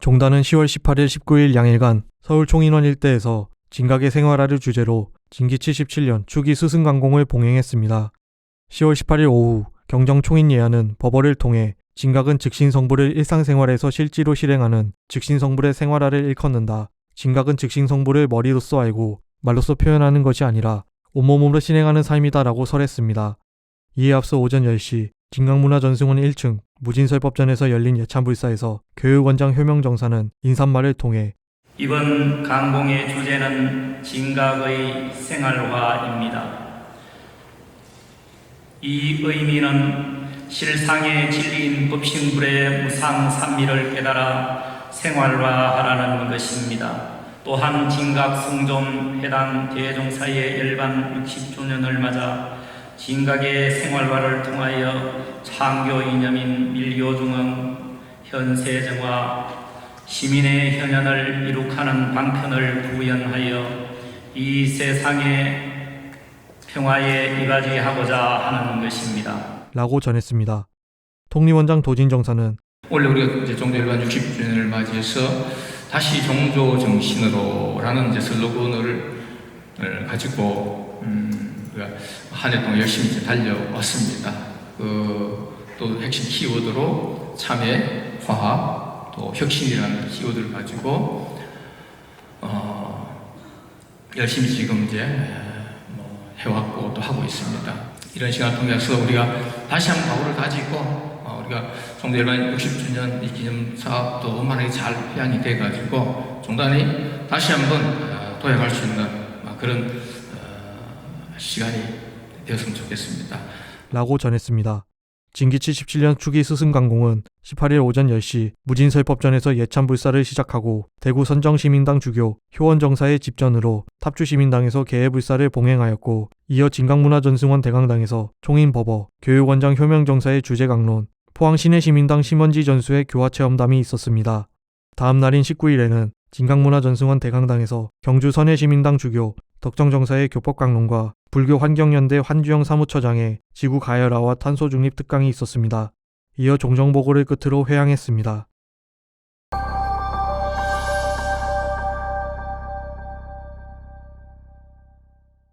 종단은 10월 18일 19일 양일간 서울 총인원 일대에서 진각의 생활화를 주제로 진기 77년 추기 스승강공을 봉행했습니다. 10월 18일 오후 경정 총인예하는 법원을 통해 진각은 즉신성불을 일상생활에서 실제로 실행하는 즉신성불의 생활화를 일컫는다. 진각은 즉신성불을 머리로써 알고 말로써 표현하는 것이 아니라 온몸으로 실행하는 삶이다라고 설했습니다. 이에 앞서 오전 10시 진강문화 전승원 1층 무진설법전에서 열린 예찬불사에서 교육원장 효명정사는 인사말을 통해 이번 강공의 주제는 진각의 생활화입니다. 이 의미는 실상의 진리인 법신불의 무상 산미를 깨달아 생활화하라는 것입니다. 또한 진각 성종 해당 대종사의 열반 60주년을 맞아 진각의 생활화를 통하여 창교 이념인 밀교중흥 현세정화 시민의 현현을 이룩하는 방편을 구현하여 이 세상의 평화에 이바지하고자 하는 것입니다. 라고 전했습니다. 통리원장 도진정사는 원래 우리가 이제 종조 일반 60주년을 맞이해서 다시 종조 정신으로라는 이제 슬로건을 을 가지고 음, 우리가 한 해 동안 열심히 이제 달려왔습니다. 그, 또 핵심 키워드로 참여, 화합, 또 혁신이라는 키워드를 가지고 어, 열심히 지금 이제 뭐 해왔고 또 하고 있습니다. 이런 시간을 통해서 우리가 다시 한번 각오를 다지고 어, 우리가 종대 일반 60주년 이 기념 사업도 원만하게 잘 회안이 돼가지고 종단이 다시 한번 어, 도약할 수 있는 어, 그런 어, 시간이 되었으면 좋겠습니다. 라고 전했습니다. 진기 77년 추기 스승강공은 18일 오전 10시 무진설법전에서 예찬불사를 시작하고 대구 선정시민당 주교 효원정사의 집전으로 탑주시민당에서 개해불사를 봉행하였고 이어 진강문화전승원 대강당에서 총인법어 교육원장 효명정사의 주제강론 포항시내시민당 심원지 전수의 교화체험담이 있었습니다. 다음 날인 19일에는 진강문화전승원 대강당에서 경주 선해시민당 주교 덕정정사의 교법강론과 불교 환경연대 환주영 사무처장의 지구 가열화와 탄소 중립 특강이 있었습니다. 이어 종정보고를 끝으로 회항했습니다.